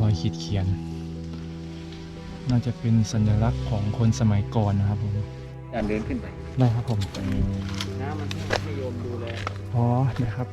รอยขีดเขียน น่าจะเป็นสัญลักษณ์ของคนสมัยก่อนนะครับผมการเดินขึ้นไป ได้ครับผมน้ำมันไม่โยมดูแลอ๋อนะครับ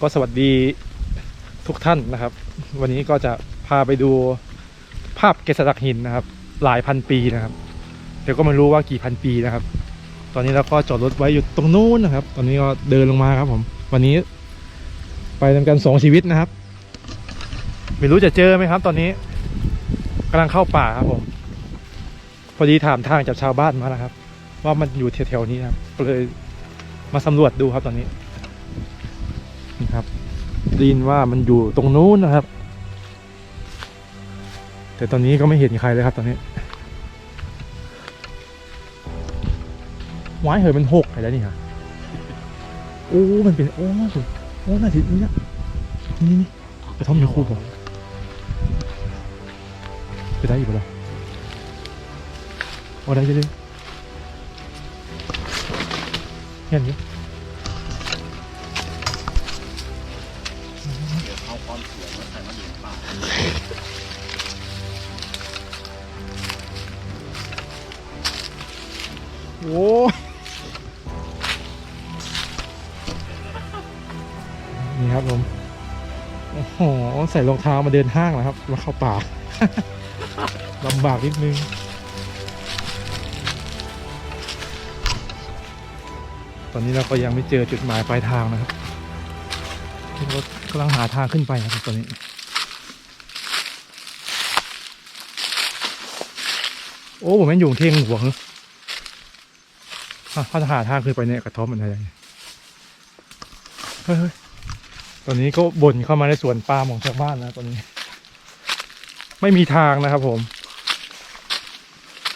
ก็สวัสดีทุกท่านนะครับ วันนี้ก็จะพาไปดูภาพเกษตรหินนะครับ หลายพันปีนะครับแต่ก็ไม่รู้ว่ากี่พันปีนะครับ ตอนนี้เราก็จอดรถไว้อยู่ตรงนู้นนะครับ ตอนนี้ก็เดินลงมาครับผมวันนี้ ไปทำกันสองชีวิตนะครับ ไม่รู้จะเจอไหมครับ ตอนนี้กำลังเข้าป่าครับผม พอดีถามทางจากชาวบ้านมานะครับ ว่ามันอยู่แถวๆนี้นะครับก็เลยมาสำรวจดูครับตอนนี้ นี่ครับได้ยินว่ามันอยู่ตรงนู้นนะครับ แต่ตอนนี้ก็ไม่เห็นใครเลยครับตอนนี้วายเหยมันหกไปแล้วนี่ฮะโอ้มันเป็นโอ้สุดโอ้น่าทินี่นะนี่นี่กระท่อมมีคู่ผมไปได้อยู่ปะล่ะโอ้ได้เลยเห็นไหม โอ้นี่ครับผมโอ้โหใส่รองเท้ามาเดินห้างนะครับมาเข้าป่าลำบากนิดนึงตอนนี้เราก็ยังไม่เจอจุดหมายปลายทางนะครับรถกำลังหาทางขึ้นไปนะครับตอนนี้ โอ้ผมแม่นอยู่เทงหัวเหรออะเขาจะหาทางขึ้นไปเนี่ยกระท่อมมันอะไรเฮ้ยเฮ้ยตอนนี้ก็บ่นเข้ามาในสวนปาล์มของชาวบ้านนะตอนนี้ ไม่มีทางนะครับผม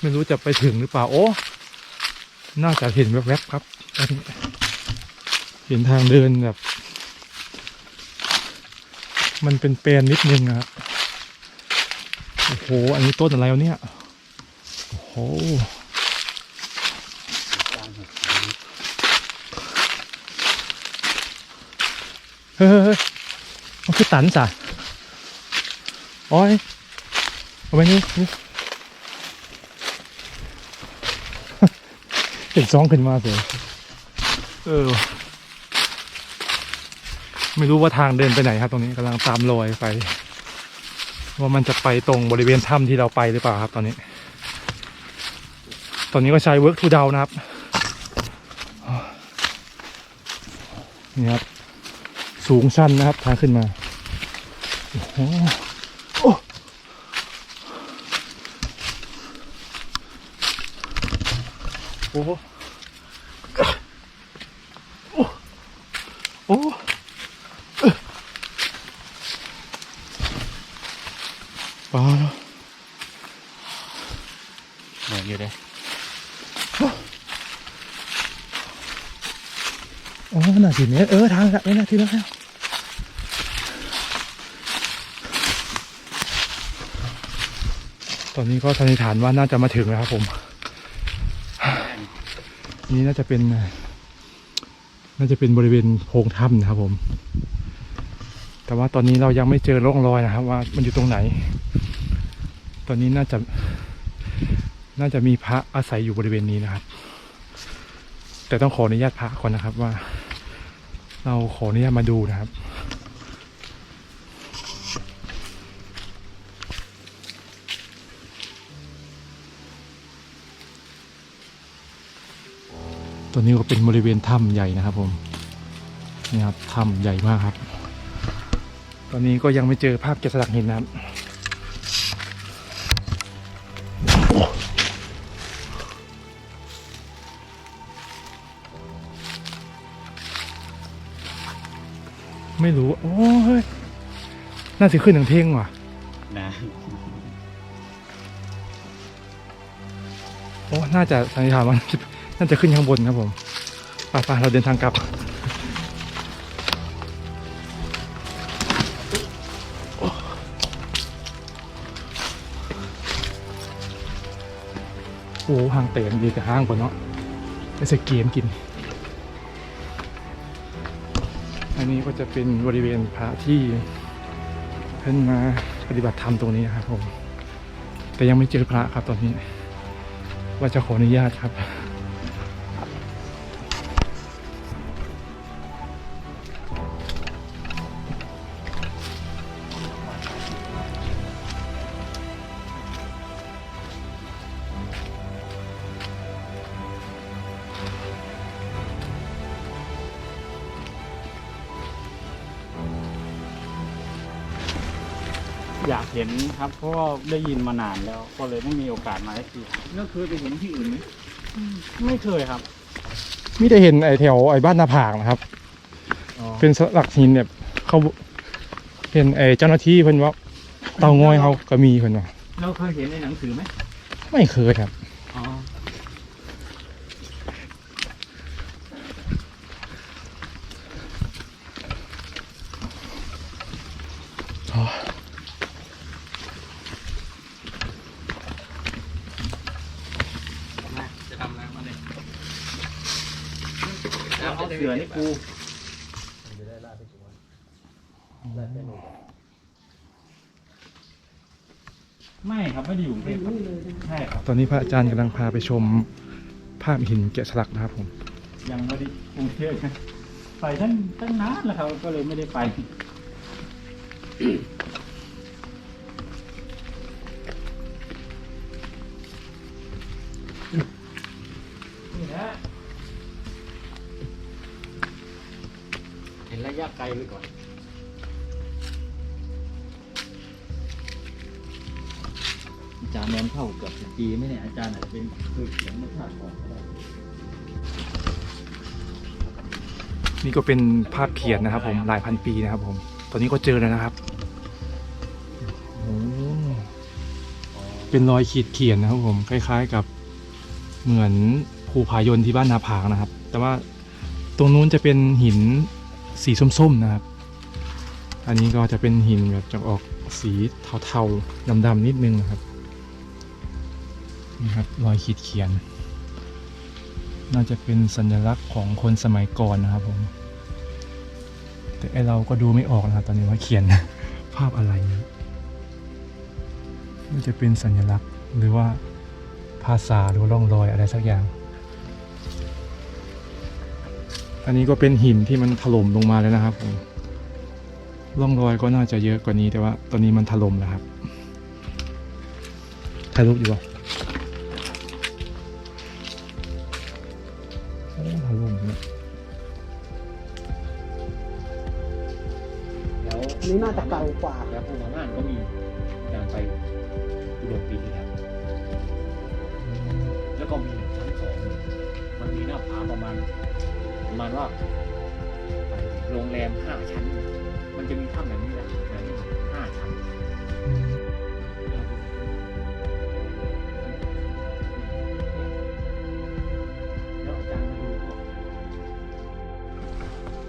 ไม่รู้จะไปถึงหรือเปล่าโอ้น่าจะเห็นแวบๆครับ เห็นทางเดินแบบ มันเป็นแปลนนิดนึงนะครับโอ้โห อันนี้ต้นอะไรวะเนี่ย โอ้เฮ้ยเฮ้ยเฮ้ยมันคือตันสะโอ้ยเอาไปนี่เห็นซองขึ้นมาเสียเออ ไม่รู้ว่าทางเดินไปไหนครับ ตรงนี้กำลังตามรอยไป ว่ามันจะไปตรงบริเวณถ้ำที่เราไปหรือเปล่าครับตอนนี้ ตอนนี้ก็ใช้ work to down นะครับนี่ครับ สูงชันนะครับทางขึ้นมาโอ้โหโอ้โอ้โหโอ้โอ้ปลาแล้ว เหนื่อยอยู่เลย อ๋อ เออทางละไม่น่าทีแล้วแล้วตอนนี้ก็สันนิษฐานว่าน่าจะมาถึงแล้วครับผม นี่น่าจะเป็น น่าจะเป็นบริเวณโพรงถ้ำนะครับผม แต่ว่าตอนนี้เรายังไม่เจอร่องรอยนะครับ ว่ามันอยู่ตรงไหน ตอนนี้น่าจะ น่าจะมีพระอาศัยอยู่บริเวณนี้นะครับ แต่ต้องขออนุญาตพระก่อนนะครับว่า เราขออนุญาตมาดูนะครับ ตัวนี้ก็เป็นบริเวณถ้ำใหญ่นะครับผม นี่ครับถ้ำใหญ่มากครับ ตอนนี้ก็ยังไม่เจอภาพแกะสลักหินนะครับ ไม่รู้ โอ้ย น่าสิขึ้นถึงเพ่งว่ะ นะโอ้ น่าจะสันนิษฐานว่าน่าจะขึ้นข้างบนครับผมป่ป่เราเดินทางกลับ โอ้ห่างเตะดีแต่ห้างกว่าเนาะไอสกเกมกิน อันนี้ก็จะเป็นบริเวณพระที่เพิ่นมาปฏิบัติธรรมตรงนี้ครับผม แต่ยังไม่เจอพระครับตอนนี้ ว่าจะขออนุญาตครับ อยากเห็นครับ เพราะว่าได้ยินมานานแล้ว ก็เลยไม่มีโอกาสมาสักทีแล้วเคยไปเห็นที่อื่นไหมไม่เคยครับมีแต่เห็นไอ้แถวไอ้บ้านนาผางนะครับ อ๋อเป็นสลักหินแบบเขาเห็นไอ้เจ้าหน้าที่เพิ่นว่าเตางอยเขาก็มีเพิ่นว่าเราเคยเห็นในหนังสือไหมไม่เคยครับ อ๋อ จะทำอะไรมาเนี่ย เอาเสือนี่กูไม่ครับไม่ได้อยู่กรุงเทพครับใช่ครับ ตอนนี้พระอาจารย์กำลังพาไปชมภาพหินแกะสลักนะครับผม ยังไม่ได้กรุงเทพนะไปตั้งตั้งนานแล้วครับก็เลยไม่ได้ไป อาจารย์อเป็นเคยเขียนมาชาติก่อนก็ได้นี่ก็เป็นภาพเขียนนะครับผมหลายพันปีนะครับผม ตอนนี้ก็เจอแล้วนะครับโอ้เป็นรอยขีดเขียนนะครับผมคล้าย ๆกับเหมือนภูผายนที่บ้านนาผางนะครับ แต่ว่าตรงนู้นจะเป็นหินสีส้มๆนะครับ อันนี้ก็จะเป็นหินแบบจะออกสีเทาๆดำๆนิดนึงนะครับ นี่ครับรอยขีดเขียน น่าจะเป็นสัญลักษณ์ของคนสมัยก่อนนะครับผม แต่ไอเราก็ดูไม่ออกนะครับตอนนี้ว่าเขียนภาพอะไรนะน่าจะเป็นสัญลักษณ์หรือว่าภาษาหรือร่องรอยอะไรสักอย่าง อันนี้ก็เป็นหินที่มันถล่มลงมาแล้วนะครับผมร่องรอยก็น่าจะเยอะกว่านี้แต่ว่าตอนนี้มันถล่มแล้วครับถ่ายรูปอยู่ป่ะ โอ้ถล่มเนี่ยแล้วอันนี้น่าจะเก่ากว่า แล้วภูมิน่านก็มีการไปอุดมปีที่แล้วแล้วก็มีชั้นสองมันมีหน้าผาประมาณประมาณว่าโรงแรมห้าชั้น มันจะมีถ้ำแบบนี้แหละแต่นี่ห้าชั้น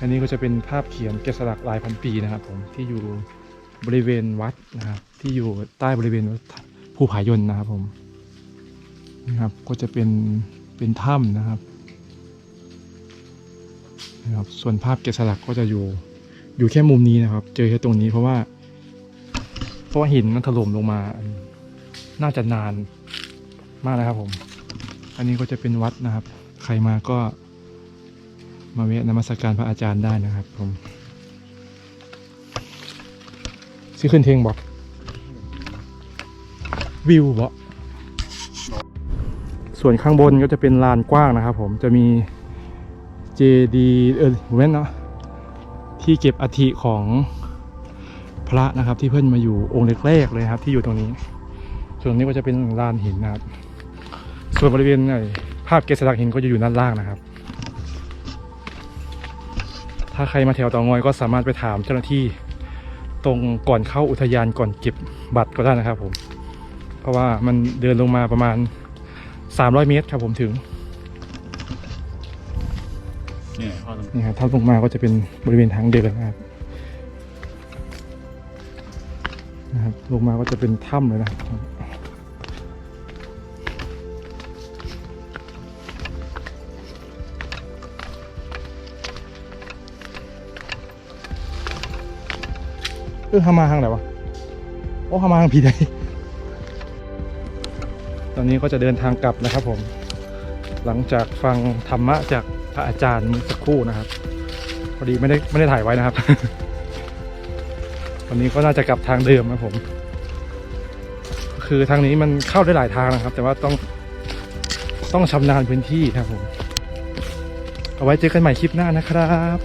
อันนี้ก็จะเป็นภาพเขียนแกะสลักลายพันปีนะครับผมที่อยู่บริเวณวัดนะครับที่อยู่ใต้บริเวณภูผายนนะครับผมนะครับก็จะเป็นเป็นถ้ำนะครับนะครับ ส่วนภาพแกะสลักก็จะอยู่อยู่แค่มุมนี้นะครับ เจอแค่ตรงนี้เพราะว่า เพราะว่าหินมันถล่มลงมา น่าจะนานมากนะครับผม อันนี้ก็จะเป็นวัดนะครับ ใครมาก็ มาเวะนมัสการพระอาจารย์ได้นะครับผมซิขึ้นเทงบอกวิวบอกส่วนข้างบนก็จะเป็นลานกว้างนะครับผมจะมีเจดีเออผมแม่นเนาะที่เก็บอัฐิของพระนะครับที่เพิ่อนมาอยู่องค์แรกๆเลยครับ ที่อยู่ตรงนี้ ส่วนนี้ก็จะเป็นลานหินนะครับ ส่วนบริเวณไอภาพเกศสลักหินก็จะอยู่ด้านล่างนะครับ ถ้าใครมาแถวเตางอยก็สามารถไปถามเจ้าหน้าที่ตรงก่อนเข้าอุทยานก่อนเก็บบัตรก็ได้นะครับ ผม เพราะว่ามันเดินลงมาประมาณ 300 เมตรครับผมถึงนี่ยพอตรงนี่ครับถ้าลงมาก็จะเป็นบริเวณทางเดินนะครับนะครับลงมาก็จะเป็นถ้ำเลยนะครับ เออทำมาทางไหนวะโอ้ทำมาทางผีใดตอนนี้ก็จะเดินทางกลับนะครับผม หลังจากฟังธรรมะจากพระอาจารย์สักครู่นะครับพอดีไม่ได้ไม่ได้ถ่ายไว้นะครับ วันนี้ก็น่าจะกลับทางเดิมนะผม คือทางนี้มันเข้าได้หลายทางนะครับ แต่ว่าต้องต้องชำนาญพื้นที่ครับผม เอาไว้เจอกันใหม่คลิปหน้านะครับ